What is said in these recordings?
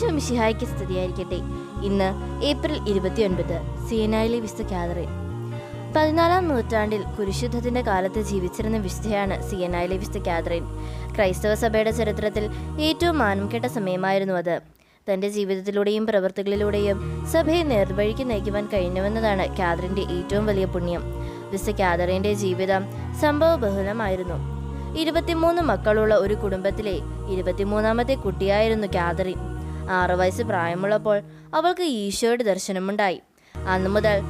ശുമിഷിഹായ്ക്ക് സ്തുതിയായിരിക്കട്ടെ ഇന്ന് ഏപ്രിൽ ഇരുപത്തിയൊൻപത് സിയനായിലെ വിശുദ്ധ കാതറിൻ പതിനാലാം നൂറ്റാണ്ടിൽ കുരിശുദ്ധത്തിന്റെ കാലത്ത് ജീവിച്ചിരുന്ന വിശുദ്ധയാണ് സിയനായിലെ വിശുദ്ധ കാതറിൻ. ക്രൈസ്തവ സഭയുടെ ചരിത്രത്തിൽ ഏറ്റവും മാനം കെട്ട സമയമായിരുന്നു അത്. തന്റെ ജീവിതത്തിലൂടെയും പ്രവൃത്തികളിലൂടെയും സഭയെ നേർവഴിക്ക് നയിക്കുവാൻ കഴിഞ്ഞുവെന്നതാണ് കാതറിന്റെ ഏറ്റവും വലിയ പുണ്യം. വിശുദ്ധ കാതറിന്റെ ജീവിതം സംഭവ ബഹുലമായിരുന്നു ഇരുപത്തിമൂന്ന് മക്കളുള്ള ഒരു കുടുംബത്തിലെ ഇരുപത്തിമൂന്നാമത്തെ കുട്ടിയായിരുന്നു കാതറിൻ. ആറു വയസ്സ് പ്രായമുള്ളപ്പോൾ അവൾക്ക് ഈശോയുടെ ദർശനമുണ്ടായി. അന്നു മുതൽ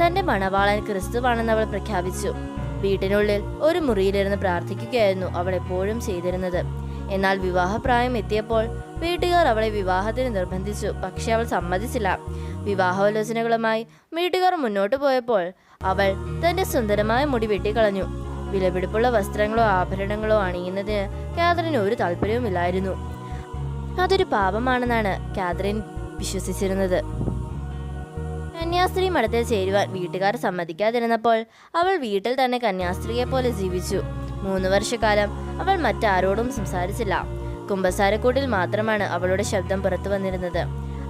തന്റെ മണവാളൻ ക്രിസ്തുവാണെന്ന് അവൾ പ്രഖ്യാപിച്ചു. വീട്ടിനുള്ളിൽ ഒരു മുറിയിലിരുന്ന് പ്രാർത്ഥിക്കുകയായിരുന്നു അവൾ എപ്പോഴും ചെയ്തിരുന്നത്. എന്നാൽ വിവാഹപ്രായം എത്തിയപ്പോൾ വീട്ടുകാർ അവളെ വിവാഹത്തിന് നിർബന്ധിച്ചു പക്ഷെ അവൾ സമ്മതിച്ചില്ല. വിവാഹാലോചനകളുമായി വീട്ടുകാർ മുന്നോട്ട് പോയപ്പോൾ അവൾ തന്റെ സുന്ദരമായ മുടി വെട്ടിക്കളഞ്ഞു. വിലപിടിപ്പുള്ള വസ്ത്രങ്ങളോ ആഭരണങ്ങളോ അണിയുന്നതിന് കാതറിന് ഒരു താല്പര്യവുമില്ലായിരുന്നു. അതൊരു പാപമാണെന്നാണ് കാതറിൻ വിശ്വസിച്ചിരുന്നത്. കന്യാസ്ത്രീ മഠത്തിൽ ചേരുവാൻ വീട്ടുകാർ സമ്മതിക്കാതിരുന്നപ്പോൾ അവൾ വീട്ടിൽ തന്നെ കന്യാസ്ത്രീയെ പോലെ ജീവിച്ചു. മൂന്ന് വർഷക്കാലം അവൾ മറ്റാരോടും സംസാരിച്ചില്ല. കുമ്പസാരക്കൂട്ടിൽ മാത്രമാണ് അവളുടെ ശബ്ദം പുറത്തു വന്നിരുന്നത്.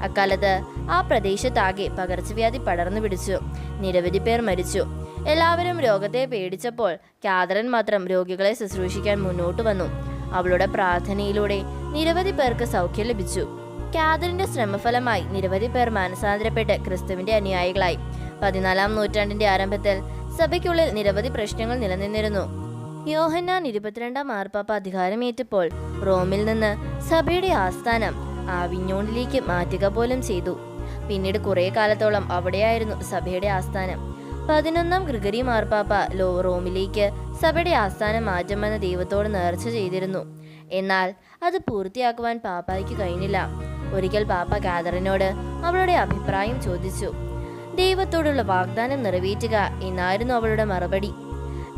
അക്കാലത്ത് ആ പ്രദേശത്താകെ പകർച്ചവ്യാധി പടർന്നു പിടിച്ചു. നിരവധി പേർ മരിച്ചു. എല്ലാവരും രോഗത്തെ പേടിച്ചപ്പോൾ കാതറൻ മാത്രം രോഗികളെ ശുശ്രൂഷിക്കാൻ മുന്നോട്ട് വന്നു. അവളുടെ പ്രാർത്ഥനയിലൂടെ നിരവധി പേർക്ക് സൗഖ്യം ലഭിച്ചു. കാതറിന്റെ ശ്രമഫലമായി നിരവധി പേർ മാനസാന്തരപ്പെട്ട് ക്രിസ്തുവിന്റെ അനുയായികളായി. പതിനാലാം നൂറ്റാണ്ടിന്റെ ആരംഭത്തിൽ സഭയ്ക്കുള്ളിൽ നിരവധി പ്രശ്നങ്ങൾ നിലനിന്നിരുന്നു. യോഹന്നാൻ ഇരുപത്തിരണ്ടാം മാർപ്പാപ്പ അധികാരമേറ്റപ്പോൾ റോമിൽ നിന്ന് സഭയുടെ ആസ്ഥാനം ആവിഞ്ഞോണിലേക്ക് മാറ്റുക പോലും ചെയ്തു. പിന്നീട് കുറേ കാലത്തോളം അവിടെയായിരുന്നു സഭയുടെ ആസ്ഥാനം. പതിനൊന്നാം ഗ്രിഗറി മാർപ്പാപ്പ ലോ റോമിലേക്ക് സഭയുടെ ആസ്ഥാനം മാറ്റമെന്ന ദൈവത്തോട് നേർച്ച ചെയ്തിരുന്നു. എന്നാൽ അത് പൂർത്തിയാക്കുവാൻ പാപ്പായ്ക്ക് കഴിഞ്ഞില്ല. ഒരിക്കൽ പാപ്പ കാതറിനോട് അവളുടെ അഭിപ്രായം ചോദിച്ചു. ദൈവത്തോടുള്ള വാഗ്ദാനം നിറവേറ്റുക എന്നായിരുന്നു അവളുടെ മറുപടി.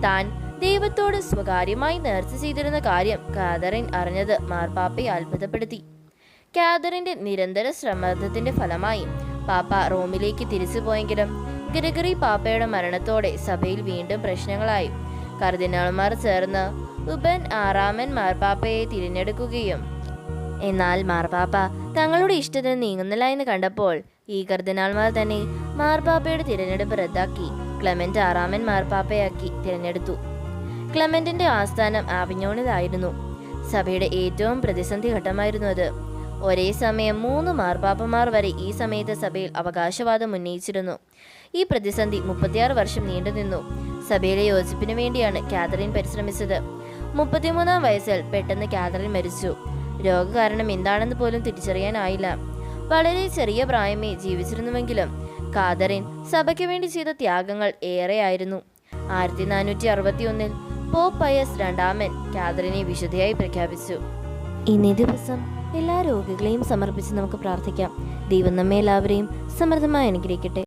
താൻ ദൈവത്തോട് സ്വകാര്യമായി നേർച്ച ചെയ്തിരുന്ന കാര്യം കാതറിൻ അറിഞ്ഞത് മാർപ്പാപ്പയെ അത്ഭുതപ്പെടുത്തി. കാതറിന്റെ നിരന്തര ശ്രമത്തിന്റെ ഫലമായി പാപ്പ റോമിലേക്ക് തിരിച്ചു പോയെങ്കിലും ഗ്രിഗറി പാപ്പയുടെ മരണത്തോടെ സഭയിൽ വീണ്ടും പ്രശ്നങ്ങളായി. കർദിനാൾമാർ ചേർന്ന് ഉബൻ ആറാമൻ മാർപ്പാപ്പയെ തിരഞ്ഞെടുക്കുകയും. എന്നാൽ മാർപ്പാപ്പ തങ്ങളുടെ ഇഷ്ടത്തിന് നീങ്ങുന്നില്ല എന്ന് കണ്ടപ്പോൾ ഈ കർദിനാൾമാർ തന്നെ മാർപ്പാപ്പയുടെ തിരഞ്ഞെടുപ്പ് റദ്ദാക്കി ക്ലെമന്റ് ആറാമൻ മാർപ്പാപ്പയാക്കി തിരഞ്ഞെടുത്തു. ക്ലെമന്റിന്റെ ആസ്ഥാനം ആവിഞ്ഞോണിലായിരുന്നു സഭയുടെ ഏറ്റവും പ്രതിസന്ധി ഘട്ടമായിരുന്നു അത്. ഒരേ സമയം മൂന്ന് മാർപ്പാപ്പമാർ വരെ ഈ സമയത്ത് സഭയിൽ അവകാശവാദം ഉന്നയിച്ചിരുന്നു. ഈ പ്രതിസന്ധി മുപ്പത്തിയാറ് വർഷം നീണ്ടുനിന്നു സഭയിലെ യോജിപ്പിന് വേണ്ടിയാണ് കാതറിൻ പരിശ്രമിച്ചത്. മുപ്പത്തിമൂന്നാം വയസ്സിൽ പെട്ടെന്ന് കാതറിൻ മരിച്ചു. രോഗകാരണം എന്താണെന്ന് പോലും തിരിച്ചറിയാനായില്ല. വളരെ ചെറിയ പ്രായമേ ജീവിച്ചിരുന്നുവെങ്കിലും കാതറിൻ സഭയ്ക്ക് വേണ്ടി ചെയ്ത ത്യാഗങ്ങൾ ഏറെയായിരുന്നു. ആയിരത്തി നാനൂറ്റി അറുപത്തി ഒന്നിൽ പയസ് രണ്ടാമൻ കാതറിനെ വിശുദ്ധയായി പ്രഖ്യാപിച്ചു. ഇന്നേ ദിവസം എല്ലാ രോഗികളെയും സമർപ്പിച്ച് നമുക്ക് പ്രാർത്ഥിക്കാം. ദൈവം നമ്മെ എല്ലാവരെയും സമൃദ്ധമായി അനുഗ്രഹിക്കട്ടെ.